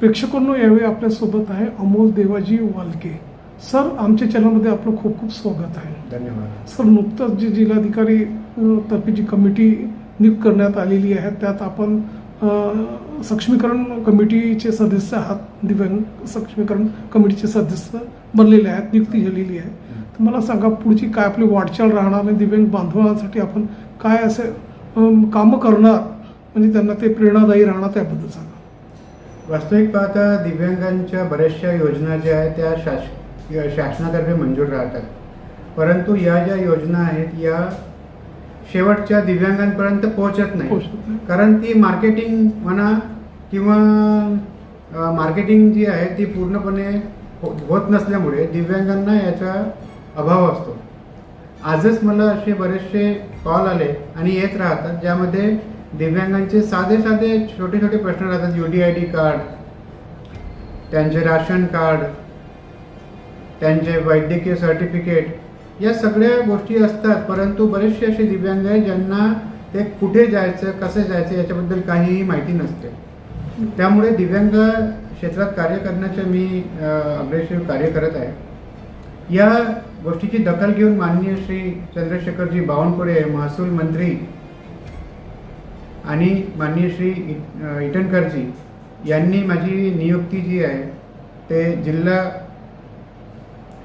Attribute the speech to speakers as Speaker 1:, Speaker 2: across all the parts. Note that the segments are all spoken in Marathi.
Speaker 1: प्रेक्षकांनो यावेळी आपल्यासोबत आहे अमोल देवाजी वालके. सर आमच्या चॅनलमध्ये आपलं खूप खूप स्वागत आहे.
Speaker 2: धन्यवाद.
Speaker 1: सर नुकतंच जी जिल्हाधिकारी तर्फे जी कमिटी नियुक्त करण्यात आलेली आहे त्यात आपण सक्षमीकरण कमिटीचे सदस्य आहात दिव्यांग सक्षमीकरण कमिटीचे सदस्य बनलेले आहेत नियुक्ती झालेली आहे. तर मला सांगा पुढची काय आपली वाटचाल राहणार आणि दिव्यांग बांधवांसाठी आपण काय असे कामं करणार म्हणजे त्यांना ते प्रेरणादायी राहणार त्याबद्दल सांगा.
Speaker 2: वास्तविक पाहता दिव्यांगांच्या बऱ्याचशा योजना ज्या आहेत त्या शास शासनातर्फे मंजूर राहतात. परंतु या ज्या योजना आहेत या शेवटच्या दिव्यांगांपर्यंत पोहोचत नाही. कारण ती मार्केटिंग म्हणा किंवा मार्केटिंग जी आहे ती पूर्णपणे हो- होत नसल्यामुळे दिव्यांगांना याचा अभाव असतो. आजच मला असे बरेचसे कॉल आले आणि येत राहतात ज्यामध्ये दिव्यांगांचे साधे साधे छोटे छोटे प्रश्न राहतात. U D I D card त्यांचे राशन कार्ड त्यांचे वैद्यकीय सर्टिफिकेट या सगळ्या गोष्टी असतात. परंतु बरेचसे असे दिव्यांग आहे ज्यांना ते कुठे जायचं कसं जायचं याच्याबद्दल काहीही माहिती नसते. त्यामुळे दिव्यांग क्षेत्रात कार्य करण्याचे मी अग्रेसिव्ह कार्य करत आहे. या गोष्टीची दखल घेऊन माननीय श्री चंद्रशेखरजी बावनकुळे महसूल मंत्री आणि माननीय श्री इटनकरजी यांनी माझी नियुक्ती जी आहे ते जिल्हा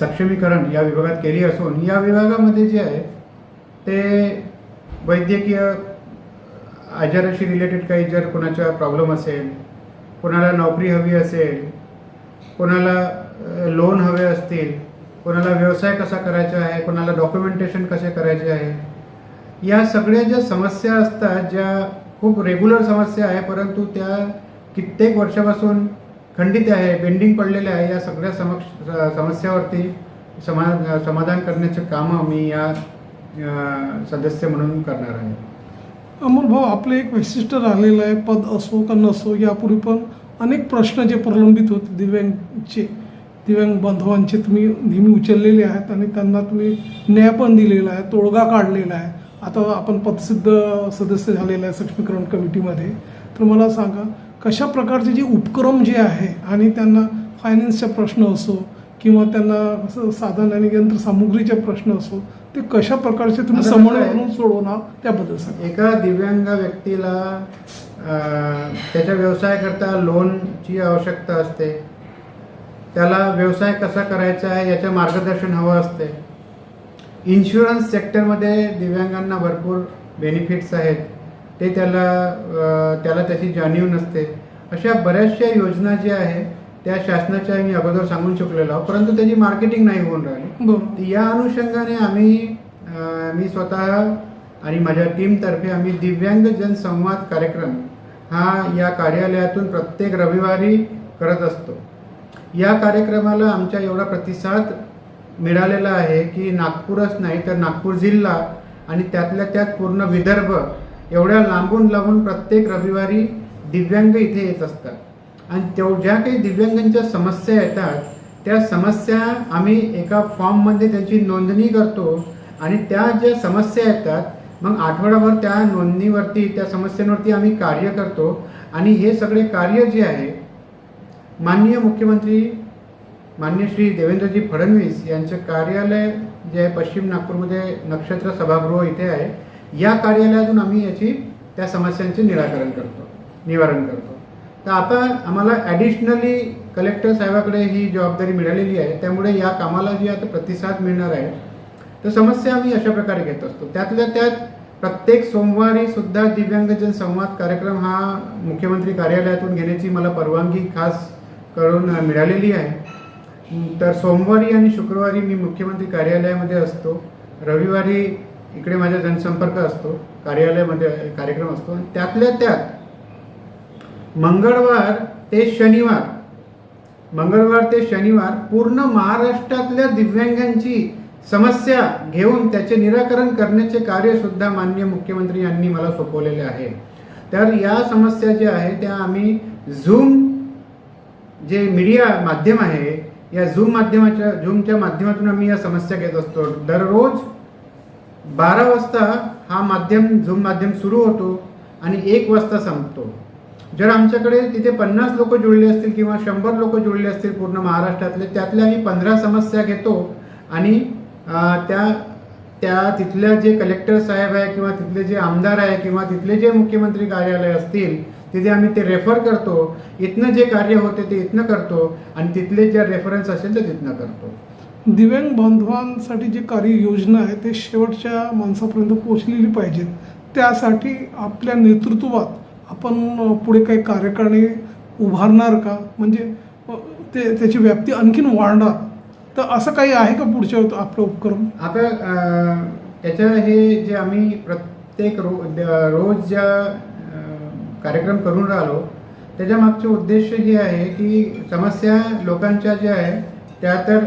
Speaker 2: सक्षमीकरण या विभागात केली असून या विभागामध्ये जे आहे ते वैद्यकीय आजाराशी रिलेटेड काही जर कोणाचा प्रॉब्लेम असेल कोणाला नोकरी हवी असेल कोणाला लोन हवे असतील कोणाला व्यवसाय कसा करायचा आहे कोणाला डॉक्युमेंटेशन कसे करायचे आहे या सगळ्या ज्या समस्या असतात ज्या खूप रेग्युलर समस्या आहे परंतु त्या कित्येक वर्षापासून खंडित आहे पेंडिंग पडलेल्या आहे. या सगळ्या समक्ष समस्यावरती समा समाधान करण्याचे कामं मी या सदस्य म्हणून करणार आहे.
Speaker 1: अमोल भाऊ आपलं एक वैशिष्ट्य राहिलेलं आहे पद असो का नसो यापूर्वी पण अनेक प्रश्न जे प्रलंबित होते दिव्यांगचे दिव्यांग बांधवांचे तुम्ही नेहमी उचललेले आहेत आणि त्यांना तुम्ही न्याय पण दिलेला आहे तोडगा काढलेला आहे. आता आपण पदसिद्ध सदस्य झालेले आहे सक्षमीकरण कमिटीमध्ये तर मला सांगा कशा प्रकारचे जे उपक्रम जे आहे आणि त्यांना फायनान्सचा प्रश्न असो किंवा त्यांना असं साधन आणि यंत्रसामुग्रीचे प्रश्न असो ते कशा प्रकारचे तुम्ही समन्वय? म्हणून सोडवणार त्याबद्दल सांगा.
Speaker 2: एका दिव्यांग व्यक्तीला त्याच्या व्यवसायाकरता लोनची आवश्यकता असते. त्याला व्यवसाय कसा करायचा आहे याचं मार्गदर्शन हवं असते. इन्शुरन्स सेक्टरमध्ये दिव्यांगांना भरपूर बेनिफिट्स आहेत. ते त्याला त्याला त्याची जाणीव नसते. अशा बऱ्याचशा योजना ज्या आहेत त्या शासनाच्या मी अगोदर सांगून चुकलेलो आहोत. परंतु त्याची मार्केटिंग नाही होऊन राहिली. या अनुषंगाने आम्ही मी स्वतः आणि माझ्या टीमतर्फे आम्ही दिव्यांग जनसंवाद कार्यक्रम हा या कार्यालयातून प्रत्येक रविवारी करत असतो. या कार्यक्रमाला आमच्या एवढा प्रतिसाद मिळालेलं आहे की नागपूरच नाही तर नागपूर जिल्हा आणि त्यातल्या त्यात पूर्ण विदर्भ एवढ्या लांबून लांबून प्रत्येक रविवारी दिव्यांग इथे येत असतात. आणि तेव ज्या काही दिव्यांगांच्या समस्या येतात त्या समस्या आम्ही एका फॉर्ममध्ये त्यांची नोंदणी करतो आणि त्या ज्या समस्या येतात मग आठवडाभर त्या नोंदणीवरती त्या समस्यांवरती आम्ही कार्य करतो. आणि हे सगळे कार्य जे आहे माननीय मुख्यमंत्री मान्य श्री देवेंद्रजी फडणवीस यांचं कार्यालय जे आहे पश्चिम नागपूरमध्ये नक्षत्र सभागृह इथे आहे या कार्यालयातून आम्ही याची त्या समस्यांचे निराकरण करतो निवारण करतो. तर आता आम्हाला ॲडिशनली कलेक्टर साहेबाकडे ही जबाबदारी मिळालेली आहे त्यामुळे या कामाला जी आता प्रतिसाद मिळणार आहे तर समस्या आम्ही अशा प्रकारे घेत असतो. त्यातल्या त्यात प्रत्येक सोमवारी सुद्धा दिव्यांगजन संवाद कार्यक्रम हा मुख्यमंत्री कार्यालयातून घेण्याची मला परवानगी खास करून मिळालेली आहे. तर सोमवारी आणि शुक्रवारी मी मुख्यमंत्री कार्यालयामध्ये असतो. रविवारी इकडे माझा जनसंपर्क असतो. कार्यालयामध्ये कार्यक्रम असतो. आणि त्यातल्या त्यात मंगळवार ते शनिवार मंगळवार ते शनिवार पूर्ण महाराष्ट्रातल्या दिव्यांगांची समस्या घेऊन त्याचे निराकरण करण्याचे कार्यसुद्धा मान्य मुख्यमंत्री यांनी मला सोपवलेले आहे. तर या समस्या ज्या आहे त्या आम्ही झूम जे मीडिया माध्यम आहे या झूम माध्यमाच्या झूमच्या माध्यमातून आम्ही या समस्या घेत असतो. दररोज बारा वाजता हा माध्यम झूम माध्यम सुरू होतो आणि एक वाजता संपतो. जर आमच्याकडे तिथे पन्नास लोक जुळले असतील किंवा शंभर लोक जुळले असतील पूर्ण महाराष्ट्रातले त्यातल्या आम्ही पंधरा समस्या घेतो आणि त्या त्या तिथल्या जे कलेक्टर साहेब आहे किंवा तिथले जे आमदार आहे किंवा तिथले जे मुख्यमंत्री कार्यालय असतील तिथे आम्ही ते रेफर करतो. इथनं जे कार्य होते ते इथनं करतो आणि तिथले जे रेफरन्स असेल ते तिथनं करतो.
Speaker 1: दिव्यांग बांधवांसाठी जे कार्ययोजना आहे ते शेवटच्या माणसापर्यंत पोहोचलेली पाहिजेत. त्यासाठी आपल्या नेतृत्वात आपण पुढे काही कार्यकारिणी उभारणार का? म्हणजे ते त्याची व्याप्ती आणखीन वाढणार. तर असं काही आहे का पुढच्या आपलं उपक्रम?
Speaker 2: आता त्याच्या हे जे आम्ही प्रत्येक रो रोज ज्या कार्यक्रम करून राहिलो. त्याच्या मागचे उद्देश हे आहे की समस्या लोकांच्या ज्या आहे त्या तर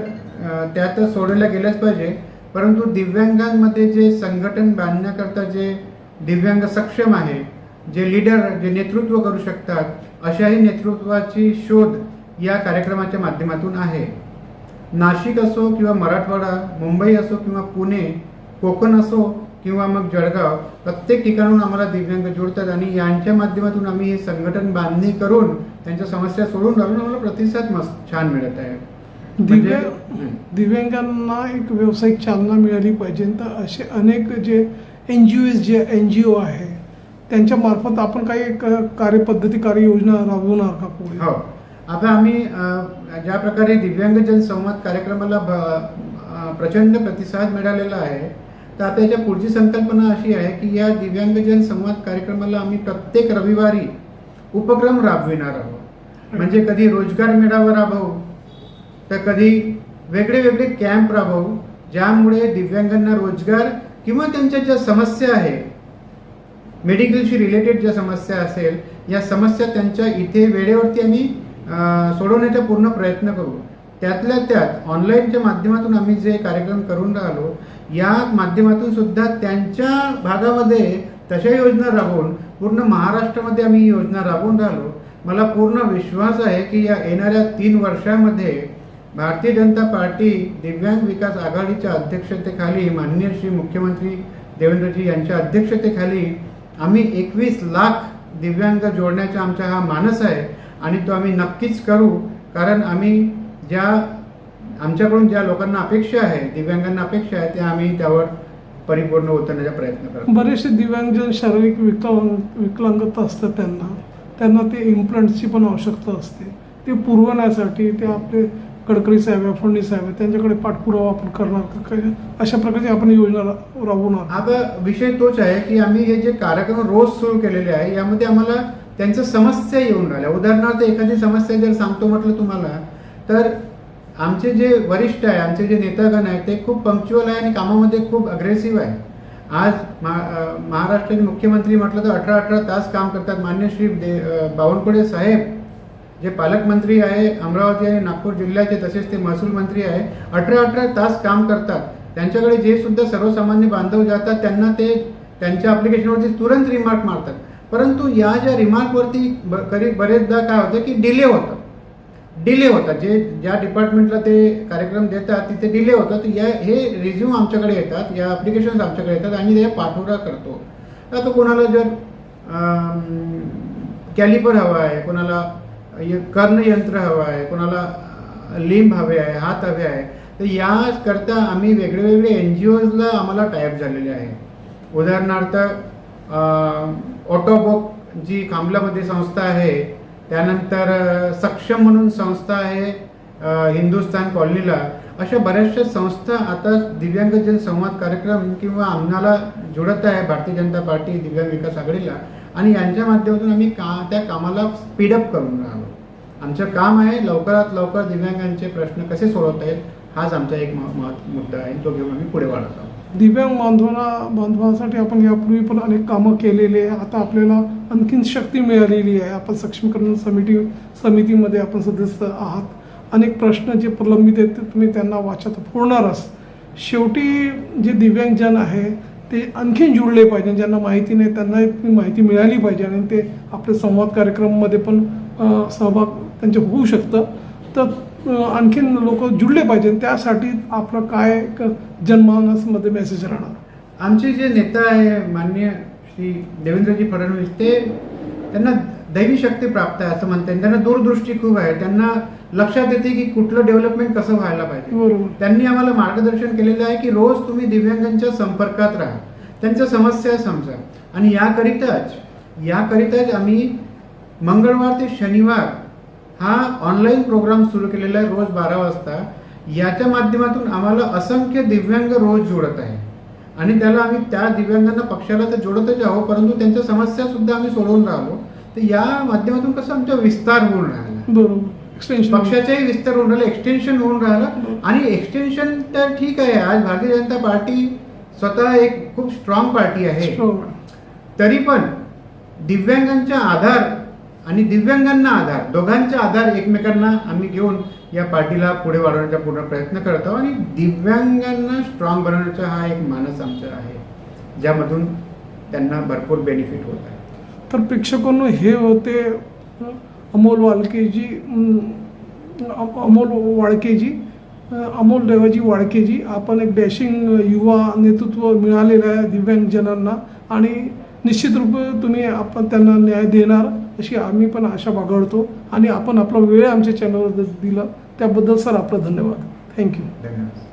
Speaker 2: त्या तर सोडवल्या गेल्याच पाहिजे. परंतु दिव्यांगांमध्ये जे संघटन बांधण्याकरता जे दिव्यांग सक्षम आहे जे लीडर जे नेतृत्व करू शकतात अशाही नेतृत्वाची शोध या कार्यक्रमाच्या माध्यमातून आहे. नाशिक असो किंवा मराठवाडा मुंबई असो किंवा पुणे कोकण असो किंवा मग जळगाव प्रत्येक ठिकाणून आम्हाला दिव्यांग जुळतात आणि यांच्या माध्यमातून आम्ही हे संघटन बांधणी करून त्यांच्या समस्या सोडून राहून आम्हाला प्रतिसाद मस्त छान मिळत आहे.
Speaker 1: दिव्य
Speaker 2: म्हणजे-.
Speaker 1: दिव्यांगांना एक व्यावसायिक चालना मिळाली पाहिजे. तर असे अनेक जे एन जी ओज जे एन जी ओ आहे त्यांच्या मार्फत आपण काही एक कार्यपद्धती कार्ययोजना राबवणार का पुढे?
Speaker 2: हो. आता आम्ही ज्या प्रकारे दिव्यांगजन संवाद कार्यक्रमाला प्रचंड प्रतिसाद मिळालेला आहे तर आता याच्या पुढची संकल्पना अशी आहे की या दिव्यांगजन संवाद कार्यक्रमाला आम्ही प्रत्येक रविवारी उपक्रम राबविणार आहोत. म्हणजे कधी रोजगार मेळावा राबवू तर कधी वेगळे वेगळे कॅम्प राबवू ज्यामुळे दिव्यांगांना रोजगार किंवा त्यांच्या ज्या समस्या आहे मेडिकलशी रिलेटेड ज्या समस्या असेल या समस्या त्यांच्या इथे वेळेवरती आम्ही सोडवण्याचा पूर्ण प्रयत्न करू. त्यातल्या त्यात ऑनलाईनच्या माध्यमातून आम्ही जे कार्यक्रम करून राहिलो या माध्यमातून सुद्धा त्यांच्या भागामध्ये तशा योजना राबवून पूर्ण महाराष्ट्रामध्ये आम्ही ही योजना राबवून राहिलो. मला पूर्ण विश्वास आहे की या येणाऱ्या तीन वर्षामध्ये भारतीय जनता पार्टी दिव्यांग विकास आघाडीच्या अध्यक्षतेखाली माननीय श्री मुख्यमंत्री देवेंद्रजी यांच्या अध्यक्षतेखाली आम्ही एकवीस लाख दिव्यांग जोडण्याचा आमचा हा मानस आहे आणि तो आम्ही नक्कीच करू कारण आम्ही ज्या आमच्याकडून ज्या लोकांना अपेक्षा आहे दिव्यांगांना अपेक्षा आहे त्या आम्ही त्यावर परिपूर्ण उतरण्याचा प्रयत्न करतो
Speaker 1: बरेचसे दिव्यांगजन शारीरिक विकलांग विकलांगता असतात त्यांना त्यांना ते इम्प्लांटची पण आवश्यकता असते. ते पुरवण्यासाठी ते आपले गडकरी साहेब आहे फडणवीस साहेब आहे त्यांच्याकडे पाठपुरावा आपण करणार का? काय? अशा प्रकारची आपण योजना राबवणार.
Speaker 2: आता विषय तोच आहे की आम्ही हे जे कार्यक्रम रोज सुरू केलेले आहे यामध्ये आम्हाला त्यांच्या समस्या येऊन राहिल्या. उदाहरणार्थ एखादी समस्या जर सांगतो म्हटलं तुम्हाला तर आमचे जे वरिष्ठ आहे आमचे जे नेतागण आहे ते खूप पंक्च्युअल आहे आणि कामामध्ये खूप अग्रेसिव्ह आहे. आज महा महाराष्ट्राचे मुख्यमंत्री म्हटलं तर अठरा अठरा तास काम करतात. मान्य श्री दे बावनकुळे साहेब जे पालकमंत्री आहे अमरावती आणि नागपूर जिल्ह्याचे तसेच ते महसूल मंत्री आहे अठरा अठरा तास काम करतात. त्यांच्याकडे जे सुद्धा सर्वसामान्य बांधव जातात त्यांना ते त्यांच्या अप्लिकेशनवरती तुरंत रिमार्क मारतात. परंतु या ज्या रिमार्कवरती ब कधी बरेचदा काय होतं की डिले होतं. डिले होतात. जे ज्या डिपार्टमेंटला ते कार्यक्रम देतात तिथे डिले होतात. या हे रिझ्यूम आमच्याकडे येतात या ॲप्लिकेशन्स आमच्याकडे येतात आणि ते पाठपुरा करतो. आता कोणाला जर कॅलिपर हवा आहे कोणाला य- कर्णयंत्र हवं आहे कोणाला लिंब हवे आहे हात हवे आहे तर याकरता आम्ही वेगळेवेगळे एन जी ओजला आम्हाला टायअप झालेले आहे. उदाहरणार्थ ऑटोबॉक जी खामलामध्ये संस्था आहे त्यानंतर सक्षम म्हणून संस्था आहे हिंदुस्थान कॉलनीला. अशा बऱ्याचशा संस्था आता दिव्यांगजन संवाद कार्यक्रम किंवा आम्हाला जोडत आहे भारतीय जनता पार्टी दिव्यांग विकास आघाडीला. आणि यांच्या माध्यमातून आम्ही का त्या कामाला स्पीडअप करून राहिलो. आमचं काम आहे लवकरात लवकर दिव्यांगांचे प्रश्न कसे सोडवता येईल हाच आमचा एक म- महत्- मुद्दा आहे तो घेऊन आम्ही पुढे वाढत आहोत.
Speaker 1: दिव्यांग बांधवांना बांधवांसाठी आपण यापूर्वी पण अनेक कामं केलेली आहे. आता आपल्याला आणखीन शक्ती मिळालेली आहे. आपण सक्षमीकरण समिती समितीमध्ये आपण सदस्य आहात. अनेक प्रश्न जे प्रलंबित आहेत ते तुम्ही त्यांना वाचत फोडणारच शेवटी जे दिव्यांगजन आहे ते आणखीन जुळले पाहिजे. ज्यांना माहिती नाही त्यांना माहिती मिळाली पाहिजे आणि ते आपल्या संवाद कार्यक्रमामध्ये पण सहभाग त्यांचे होऊ शकतं. तर आणखीन लोक जुळले पाहिजे. त्यासाठी आपलं काय जनमानसमध्ये मेसेज राहणार?
Speaker 2: आमचे जे नेता आहे माननीय श्री देवेंद्रजी फडणवीस ते त्यांना दैवी शक्ती प्राप्त आहे असं म्हणता येईल. त्यांना दूरदृष्टी खूप आहे. त्यांना लक्षात येते की कुठलं डेव्हलपमेंट कसं व्हायला पाहिजे. त्यांनी आम्हाला मार्गदर्शन केलेलं आहे की रोज तुम्ही दिव्यांगांच्या संपर्कात राहा. त्यांच्या समस्या समजा. आणि याकरिताच याकरिताच आम्ही मंगळवार ते शनिवार हा ऑनलाईन प्रोग्राम सुरू केलेला आहे रोज बारा वाजता. याच्या माध्यमातून आम्हाला असंख्य दिव्यांग रोज जोडत आहे. आणि त्याला आम्ही त्या दिव्यांगांना पक्षाला तर जोडतच आहोत परंतु त्यांच्या समस्या सुद्धा आम्ही सोडवून राहिलो. तर या माध्यमातून कसं आमचा विस्तार होऊन राहिला.
Speaker 1: बरोबर.
Speaker 2: पक्षाचाही विस्तार होऊन राहिला एक्सटेन्शन होऊन राहिला. आणि एक्सटेन्शन तर ठीक आहे आज भारतीय जनता पार्टी स्वतः एक खूप स्ट्रॉंग पार्टी आहे. तरी पण दिव्यांगांचा आधार आणि दिव्यांगांना आधार दोघांचा आधार एकमेकांना आम्ही घेऊन या पार्टीला पुढे वाढवण्याचा पूर्ण प्रयत्न करत आहोत. आणि दिव्यांगांना स्ट्रॉंग बनवण्याचा हा एक मानस आमचा आहे ज्यामधून त्यांना भरपूर बेनिफिट होत आहे.
Speaker 1: तर प्रेक्षकांनो हे होते अमोल वाळकेजी अमोल वाळकेजी अमोल देवाजी वाळकेजी आपण एक डॅशिंग युवा नेतृत्व मिळालेलं आहे दिव्यांगजनांना. आणि निश्चित रूप तुम्ही आपण त्यांना न्याय देणार. अशी आम्ही पण आशा बाळगतो आणि आपण आपला वेळ आमच्या चॅनलवर दिला. त्याबद्दल सर आपलं धन्यवाद. थँक्यू
Speaker 2: धन्यवाद.